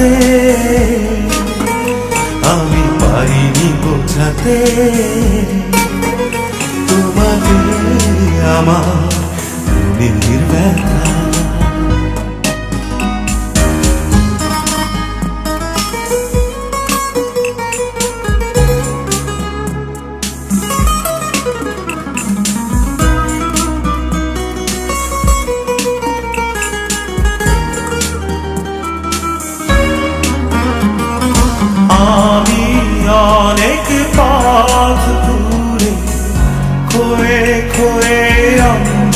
ভরাতে আমি পারিনি বোঝাতে। তোমাকে আমার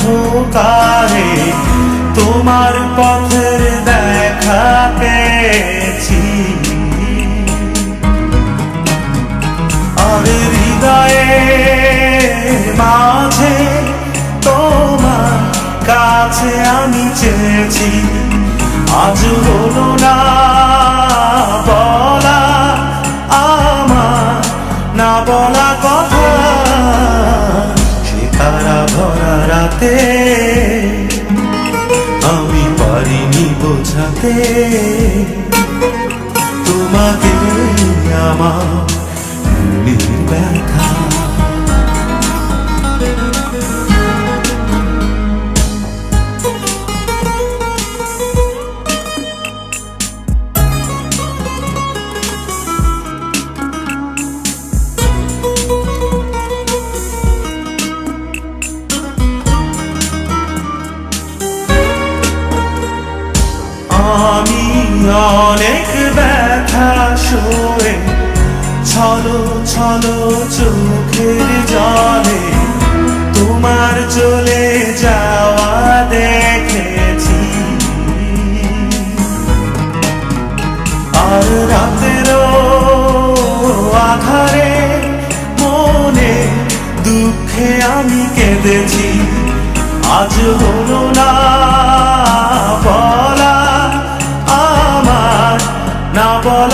অন্ধকারে তোমার পথের দেখা পেয়েছি। আর হৃদয়ে মাঝে তোমার কাছে আমি চেয়েছি। আজ হলো না বোঝাতে সয়ে ছলো ছলো চোখের জলে। তোমার চলে যাওয়া দেখেছি। আর রাতেরও আধারে মনে দুঃখে আমি কেঁদেছি। আজ হলো না বলা আমার, না বলা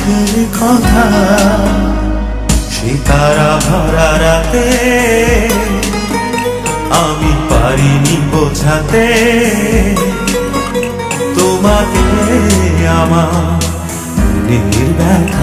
মুখের কথা সিতারা ভরা রাতে আমি পারিনি বোঝাতে। তোমাকে আমার মনের ব্যথা